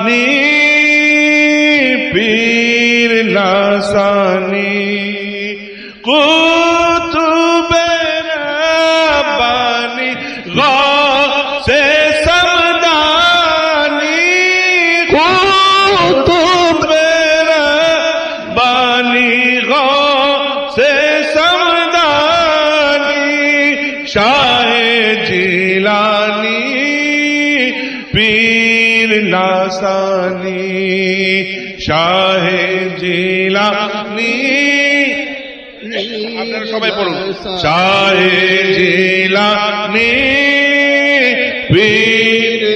اپنی پیر لاسانی قطب ربانی غوث سمدانی قطب ربانی غوث سمدانی شاہ দাসানি শাহে জিলা নি। সবাই পড়ুন। শাহে জিলা নি।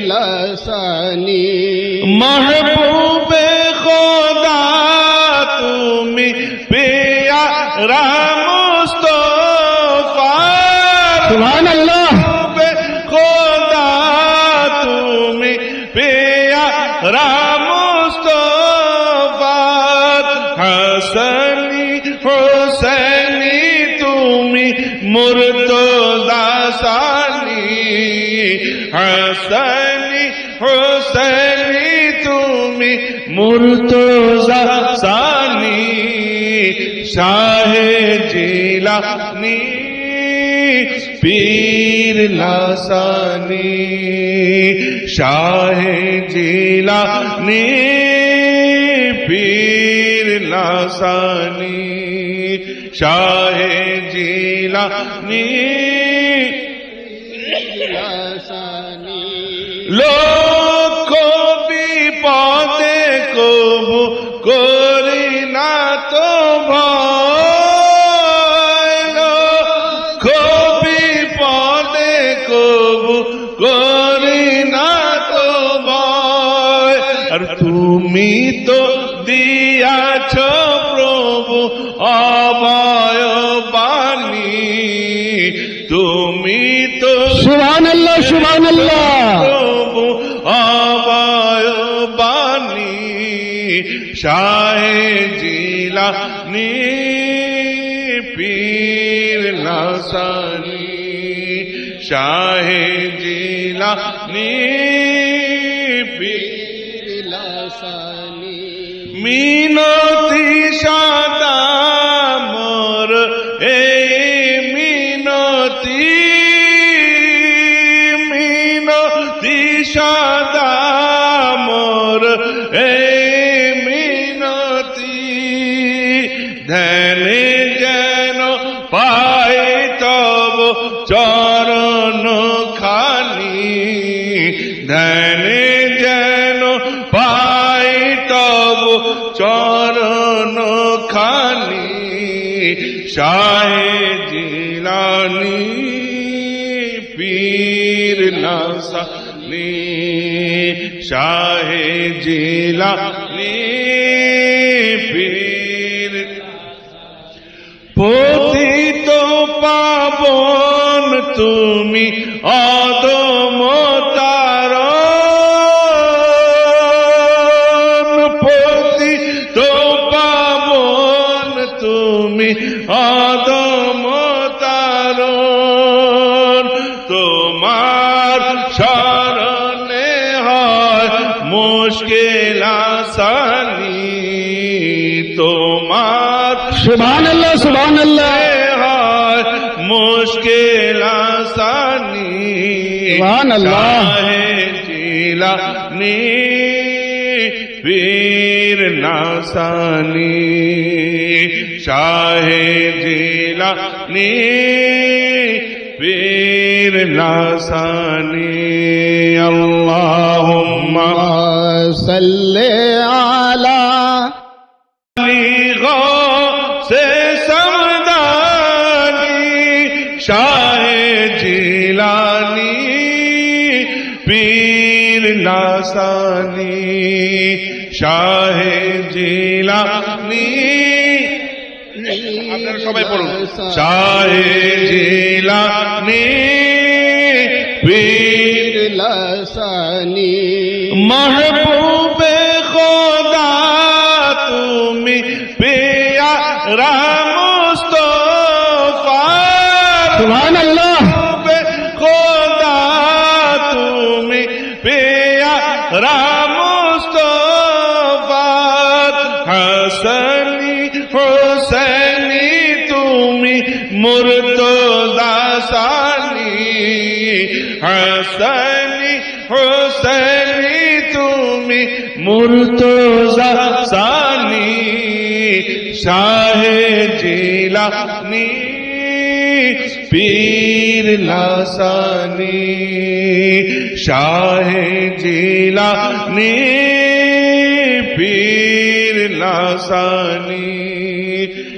লাসানি। মহবুবে খোদা তুমি পেয়া রামস্তফা। সুবহানাল্লাহ। তুমি মুর্তজা সানি হাসানি, হোসেনি তুমি মুর্তজা সানি শাহে জিলানি, পীর লাসানি শাহে জিলানি, পীর লাসানি লোক বিপদে কবু করি না তো লোক বিপদে কবু করি না তো আর তুমি তো দিয়াছ প্রভু অবয় বাণী। তুমি তো সুবহান আল্লাহ সুবহান আল্লাহ প্রভু আবায় বাণী। শাহে জিলা নি পীর লাসানি। শাহে জিলা নি পীর মিনতি শাহে জিলানি পীর লাসানি শাহে জিলানি পীর পতিত পাবন তুমি অদম তোমার সুবহান আল্লাহ সুবহান আল্লাহ হয় মুশকিল আসানি সুবহান আল্লাহ। শাহে জিলানি পীর নাসানি শাহে জিলানি পীর নাসানি আল্লাহুম্মা পীর লাসানি শাহে জিলানি আপনারা সবাই পড়ুন। শাহে জিলানি পীর লাসানি মহ হাসানি হোসেনি, তুমি মুর্তদা সানি হাসানি, হোসেনি, তুমি মুর্তজা সানি শাহে জিলানি, পীর লাসানি শাহে জিলানি, পীর লাসানি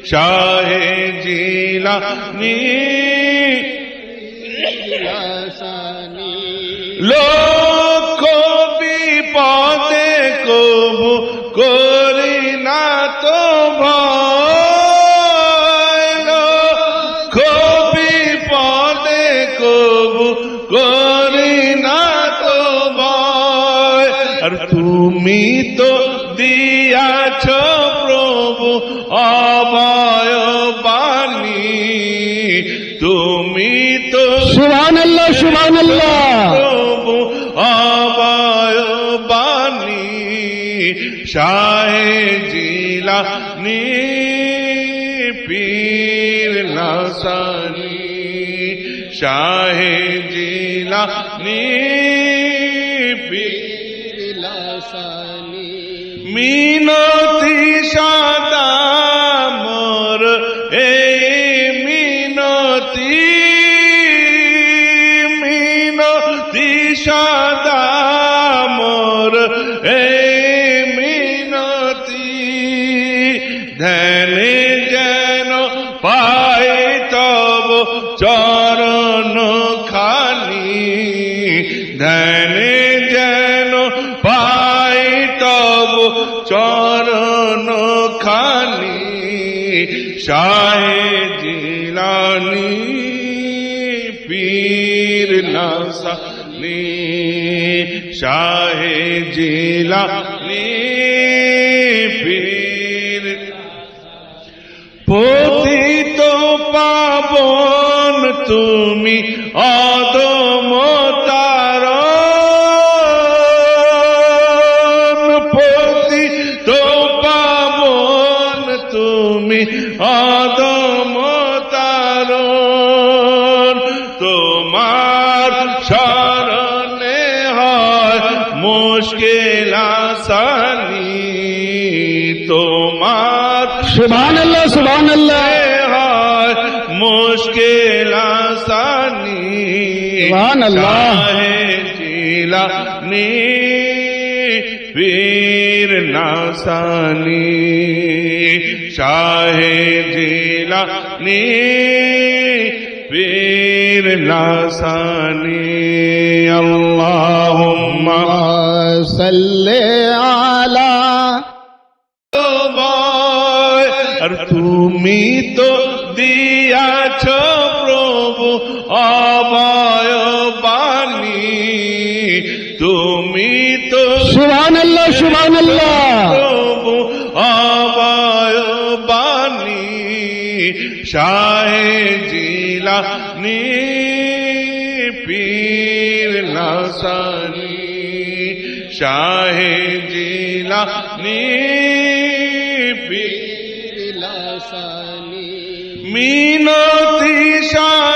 শাহে জিলানি লাসানি লোক তুমি তো সুবহান আল্লাহ সুবহান আল্লাহ আবায় বাণী শাহে জিলা নি পীর লাসানি শাহে জিলা নি পীর লাসানি। মিনতি সাদা সাদা মোর এই মিনতি। ধ্যানে যেন পাই তব চরণ খানি। ধ্যানে যেন পাই তব চরণ খানি। শাহে জিলানি পীর লাসানি শাহে জিলানি পীর। পতিত পাবন তুমি অদম তারণ। পতিত পাবন তুমি অদম তোমার সুবহান আল্লাহ সুবহান আল্লাহ হয় মুশকিল আসানি সুবহান আল্লাহ। শাহে জিলানি পীর নাসানি শাহে জিলানি পীর নাসানি আল্লাহুম্মা সাল্লি আর তুমি তো দিয়াছ প্রভু অবয় বাণী। তুমি তো আল্লাহ সুবহান আল্লাহ প্রভু অবয় বাণী। শাহে জিলা নি পীর লাসানি শাহে জিলা নি পীর মিনতি শাহ